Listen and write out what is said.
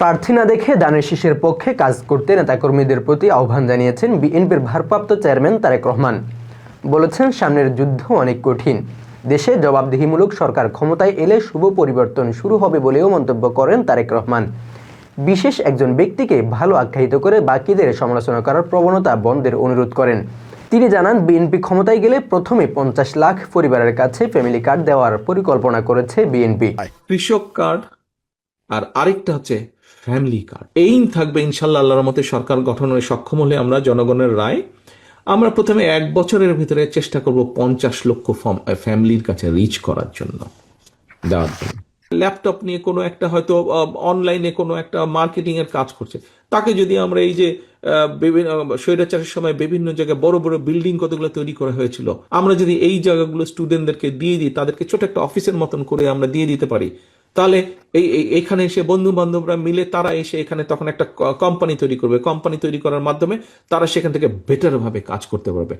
প্রার্থী না দেখে দানের শীষের পক্ষে কাজ করতে নেতাকর্মীদের প্রতি আহ্বান জানিয়েছেন বিএনপির ভারপ্রাপ্ত চেয়ারম্যান তারেক রহমান। বলেছেন, সামনের যুদ্ধ অনেক কঠিন। দেশে জবাবদিহিমূলক সরকার ক্ষমতায় এলে শুভ পরিবর্তন শুরু হবে বলেও মন্তব্য করেন তারেক রহমান। বিশেষ একজন ব্যক্তিকে ভালো আখ্যায়িত করে বাকিদের সমালোচনা করার প্রবণতা বন্ধের অনুরোধ করেন। তিনি জানান, বিএনপি ক্ষমতায় গেলে প্রথমে পঞ্চাশ লাখ পরিবারের কাছে ফ্যামিলি কার্ড দেওয়ার পরিকল্পনা করেছে বিএনপি। কৃষক কার্ড আর আরেকটা হচ্ছে ফ্যামিলি কার্ড এইম থাকবে ইনশাল্লাহ আল্লাহর মতে সরকার গঠনের সক্ষম হলে আমরা জনগণের রায় আমরা প্রথমে এক বছরের ভিতরে চেষ্টা করব পঞ্চাশ লক্ষ ফ্যামিলির কাছে রিচ করার জন্য ল্যাপটপ নিয়ে কোনো একটা হয়তো অনলাইনে কোনো একটা মার্কেটিং এর কাজ করছে তাকে যদি আমরা এই যে বিভিন্ন স্বৈরাচারের সময় বিভিন্ন জায়গায় বড় বড় বিল্ডিং কতগুলো তৈরি করা হয়েছিল আমরা যদি এই জায়গাগুলো স্টুডেন্টদেরকে দিয়ে দিই তাদেরকে ছোট একটা অফিসের মতন করে আমরা দিয়ে দিতে পারি তাহলে এই এখানে এসে বন্ধু বান্ধবরা মিলে তারা এসে এখানে তখন একটা কোম্পানি তৈরি করবে। কোম্পানি তৈরি করার মাধ্যমে তারা সেখান থেকে বেটার ভাবে কাজ করতে পারবে।